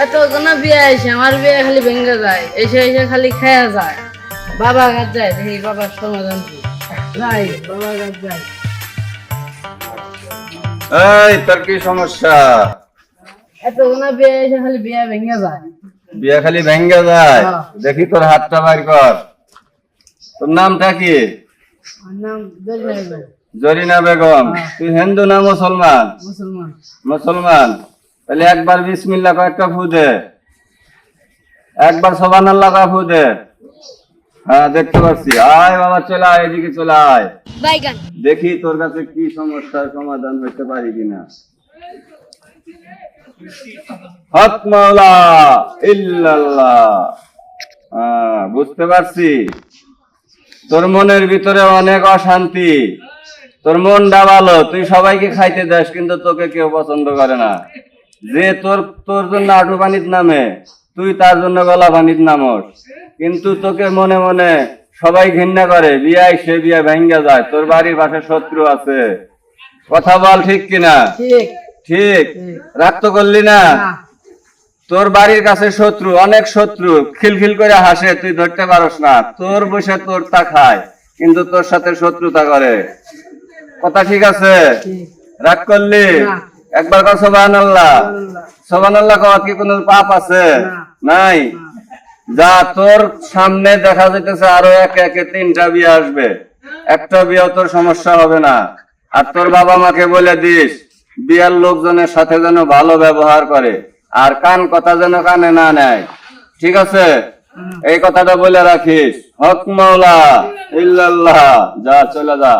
এত কোন বিয়ে আইসে আমার বিয়ে খালি ভেঙে যায় এসে এসে খালি খেয়া যায়। বাবা গাছ যায় দেখি বাবার সমাধান কি। যাই বাবা গাছ যায় এই তোর কি সমস্যা? এত কোন বিয়ে এসে খালি বিয়ে ভেঙে যায়। বিয়া খালি ভেঙ্গে যায়? হ্যাঁ। দেখি তোর হাতটা বাইর কর। তোর নামটা কি? নাম জরিনা বেগম, বেগম। হ্যাঁ। তুই হিন্দু না মুসলমান? মুসলমান। মুসলমান। তাহলে একবার বিসমিল্লাহ কয়েকটা ফু দে। একবার সবান আল্লাহ ফু দে। হ্যাঁ দেখতে পাচ্ছি। আয় বাবা চলে আয় এদিকে চলে আয়। দেখি তোর কাছে কি সমস্যার সমাধান হইতে পারি কিনা। হক মাওলা ইল্লাল্লাহ। হ্যাঁ, বুঝতে পারছি। তোর মনের ভিতরে অনেক অশান্তি। তোর মনটা ভালো তুই সবাইকে খাইতে দেস কিন্তু তোকে কেউ পছন্দ করে না। যে তোর তোর জন্য আটু পানির নামে তুই তার জন্য গলা পানির নামস। কিন্তু তোকে মনে মনে সবাই ঘৃণা করে বিয়ায় সে বিয়া ভেঙ্গা যায় তোর বাড়ির পাশে শত্রু আছে। কথা বল ঠিক কিনা? ঠিক। রাগ তো করলি না? তোর বাড়ির কাছে শত্রু অনেক শত্রু খিলখিল করে হাসে তুই ধরতে পারস না। তোর বসে তোর তা খায় কিন্তু তোর সাথে শত্রুতা করে। কথা ঠিক আছে? রাগ করলি? না। একবার কর সোবান আল্লাহ। সোবান আল্লাহ কওয়া কি কোনো পাপ আছে? নাই? যা তোর সামনে দেখা যাইতেছে আরও একে একে তিনটা বিয়ে আসবে। একটা বিয়ে তোর সমস্যা হবে না। আর তোর বাবা মাকে বলে দিস বিয়ার লোকজনের সাথে যেন ভালো ব্যবহার করে আর কান কথা যেন কানে না নেয়। ঠিক আছে? এই কথাটা বলে রাখিস। হক মাওলা ইল্লাল্লাহ। যা চলে যা।